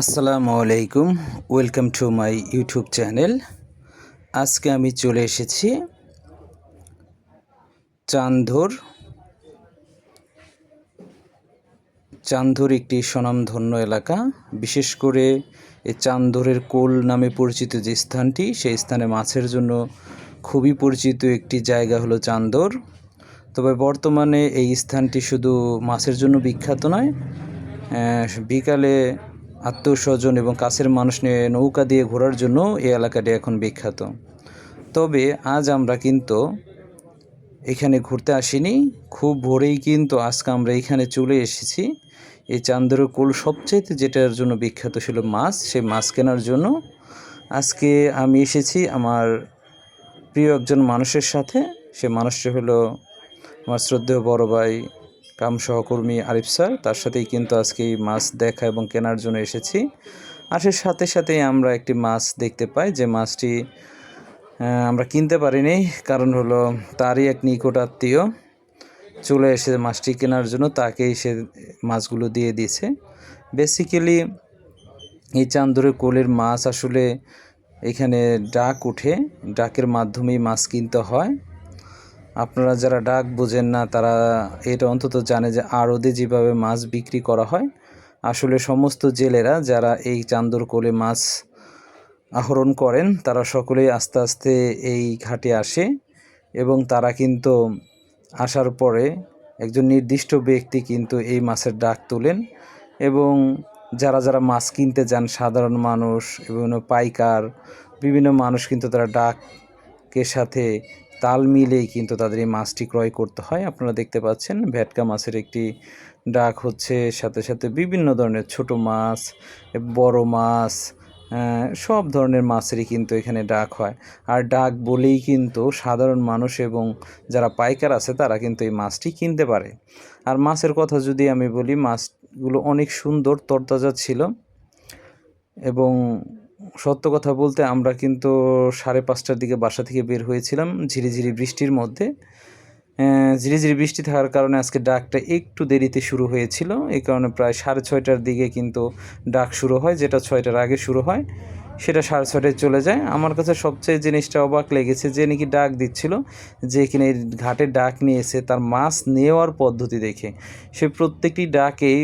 আসসালামু আলাইকুম, welcome to my YouTube channel. আজকে আমি চলে এসেছি চান্দোর চান্দোর একটি স্বনামধন্য এলাকা। বিশেষ করে এই চান্দোরের কোল নামে পরিচিত যে স্থানটি, সেই স্থানে মাছের জন্য খুবই পরিচিত একটি জায়গা হলো চান্দোর। তবে বর্তমানে এই স্থানটি শুধু মাছের জন্য বিখ্যাত নয় বিকালে আত্মীয় স্বজন এবং কাছের মানুষ নিয়ে নৌকা দিয়ে ঘোরার জন্য এই এলাকাটি এখন বিখ্যাত। তবে আজ আমরা কিন্তু এখানে ঘুরতে আসিনি। খুব ভোরেই কিন্তু আজকে আমরা এখানে চলে এসেছি। এই চান্দরের কোল সবচেয়ে যেটার জন্য বিখ্যাত ছিল মাছ, সেই মাছ কেনার জন্য। আজকে আমি এসেছি আমার প্রিয় একজন মানুষের সাথে। সে মানুষটি হলো আমার শ্রদ্ধেয় বড় ভাই কাম সহকর্মী আরিফ স্যার, তার সাথেই কিন্তু আজকে এই মাছ দেখা এবং কেনার জন্য এসেছি। আসার সাথে সাথেই আমরা একটি মাছ দেখতে পাই, যে মাছটি আমরা কিনতে পারিনি। কারণ হলো তারই এক নিকট আত্মীয় চলে এসে মাছটি কেনার জন্য তাকেই সে মাছগুলো দিয়ে দিয়েছে। বেসিক্যালি এই চান্দরের কোলের মাছ আসলে এখানে ডাক উঠে ডাকের মাধ্যমেই মাছ কিনতে হয়। আপনারা যারা ডাক বোঝেন না, তারা এটা অন্তত জানে যে আড়দে যেভাবে মাছ বিক্রি করা হয়। আসলে সমস্ত জেলেরা যারা এই চান্দর কোলে মাছ আহরণ করেন, তারা সকলেই আস্তে আস্তে এই ঘাটে আসে এবং তারা কিন্তু আসার পরে একজন নির্দিষ্ট ব্যক্তি কিন্তু এই মাছের ডাক তোলেন এবং যারা যারা মাছ কিনতে যান, সাধারণ মানুষ, বিভিন্ন পাইকার, বিভিন্ন মানুষ কিন্তু তারা ডাকের সাথে তাল মিলেই কিন্তু তাদের এই মাছটি ক্রয় করতে হয়। আপনারা দেখতে পাচ্ছেন ভেটকা মাছের একটি ডাক হচ্ছে, সাথে সাথে বিভিন্ন ধরনের ছোট মাছ, বড় মাছ সব ধরনের মাছেরই কিন্তু এখানে ডাক হয়। আর ডাক বলেই কিন্তু সাধারণ মানুষ এবং যারা পাইকার আছে তারা কিন্তু এই মাছটি কিনতে পারে। আর মাছের কথা যদি আমি বলি, মাছগুলো অনেক সুন্দর, তরতাজা ছিল এবং সত্য কথা বলতে আমরা কিন্তু সাড়ে পাঁচটার দিকে বাসা থেকে বের হয়েছিলাম ঝিরিঝিরি বৃষ্টির মধ্যে। ঝিরিঝিরি বৃষ্টি থাকার কারণে আজকে ডাকটা একটু দেরিতে শুরু হয়েছিল। এই কারণে প্রায় সাড়ে ছয়টার দিকে কিন্তু ডাক শুরু হয়, যেটা ছয়টার আগে শুরু হয়, সেটা সাড়ে ছয়টায় চলে যায়। আমার কাছে সবচেয়ে জিনিসটা অবাক লেগেছে যে নাকি ডাক দিচ্ছিল, যে এই ঘাটে ডাক নিয়েছে তার মাছ নেওয়ার পদ্ধতি দেখে। সে প্রত্যেকটি ডাকেই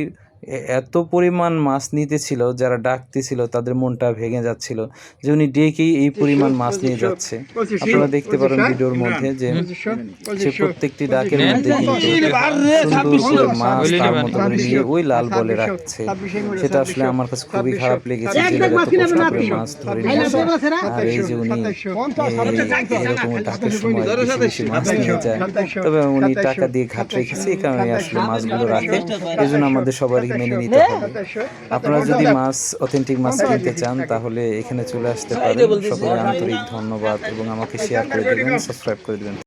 এত পরিমাণ মাছ নিতেছিল যারা ডাকতেছিল তাদের মনটা ভেঙে যাচ্ছিল যে উনি ডেকেই এই পরিমাণ মাছ নিয়ে যাচ্ছে। আপনারা দেখতে পারেন ভিডিওর মধ্যে যে সে প্রত্যেকটি ডাকের মধ্যে সুন্দর করে মাছ তার মতো করে নিয়ে ওই লাল বলে রাখছে। সেটা আসলে আমার কাছে খুবই খারাপ লেগেছে যে এত কষ্ট করে মাছ ধরে নিয়ে আর এই যে উনি এরকম ডাকের সময় বেশি বেশি মাছ নিয়ে যায়। তবে উনি টাকা দিয়ে ঘাট রেখেছে এই কারণে আসলে মাছগুলো রাখে। এই জন্য আমাদের সবারই মেনে নিতে হবে। আপনারা যদি মাছ অথেন্টিক মাছ কিনতে চান তাহলে এখানে চলে আসতে পারেন। সকলে আন্তরিক ধন্যবাদ এবং আমাকে শেয়ার করে দেবেন সাবস্ক্রাইব করে দেবেন।